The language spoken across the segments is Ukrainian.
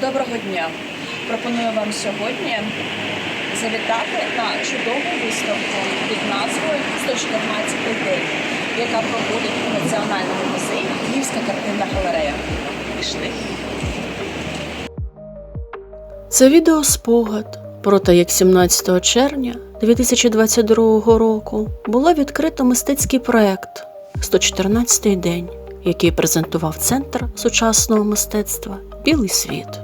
Доброго дня! Пропоную вам сьогодні завітати на чудову виставку під назвою 114 день, яка проходить у Національному музеї Львівська картинна галерея. Пішли. Це відео спогад про те, як 17 червня 2022 року було відкрито мистецький проект «114 день, який презентував Центр сучасного мистецтва Білий світ.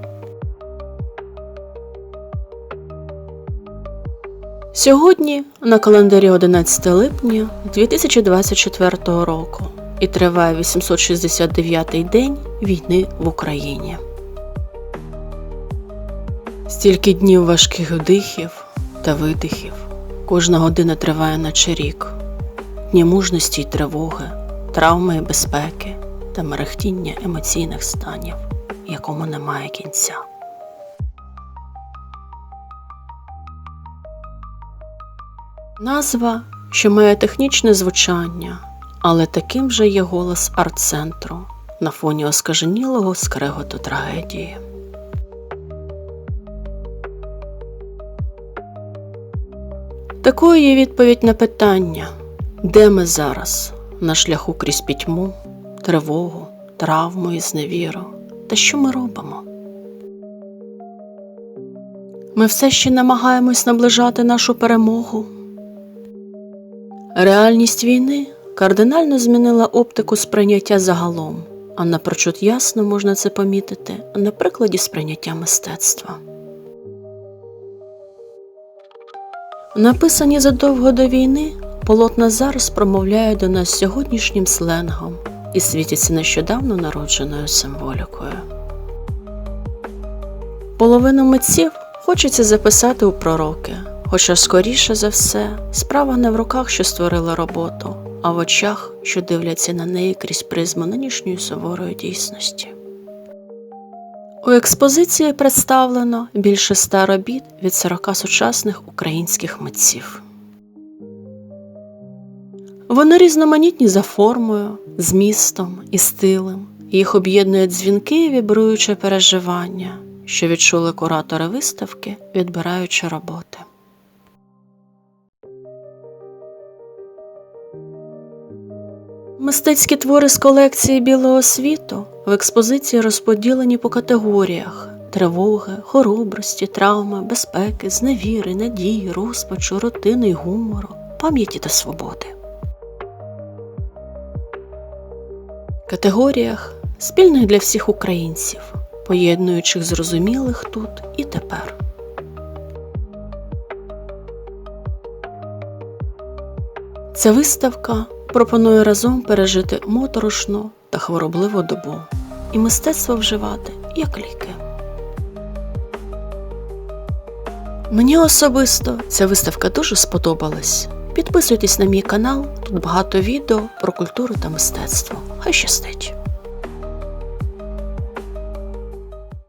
Сьогодні на календарі 11 липня 2024 року і триває 869-й день війни в Україні. Стільки днів важких вдихів та видихів. Кожна година триває наче рік. Дні мужності й тривоги, травми і безпеки та мерехтіння емоційних станів, якому немає кінця. Назва, що має технічне звучання, але таким же є голос арт-центру на фоні оскаженілого скреготу трагедії. Такою є відповідь на питання, де ми зараз на шляху крізь пітьму, тривогу, травму і зневіру, та що ми робимо? Ми все ще намагаємось наближати нашу перемогу. Реальність війни кардинально змінила оптику сприйняття загалом, а напрочуд ясно можна це помітити на прикладі сприйняття мистецтва. Написані задовго до війни, полотна зараз промовляють до нас сьогоднішнім сленгом і світяться нещодавно народженою символікою. Половину митців хочеться записати у пророки, хоча скоріше за все справа не в руках, що створили роботу, а в очах, що дивляться на неї крізь призму нинішньої суворої дійсності. У експозиції представлено більше ста робіт від 40 сучасних українських митців. Вони різноманітні за формою, змістом і стилем. Їх об'єднує дзвінки і вібруюче переживання, що відчули куратори виставки, відбираючи роботи. Мистецькі твори з колекції білого світу в експозиції розподілені по категоріях тривоги, хоробрості, травми, безпеки, зневіри, надії, розпачу, рутини й гумору, пам'яті та свободи. Категоріях спільних для всіх українців, поєднуючих зрозумілих тут і тепер. Ця виставка пропонує разом пережити моторошну та хворобливу добу і мистецтво вживати як ліки. Мені особисто ця виставка дуже сподобалась. Підписуйтесь на мій канал, тут багато відео про культуру та мистецтво. Хай щастить!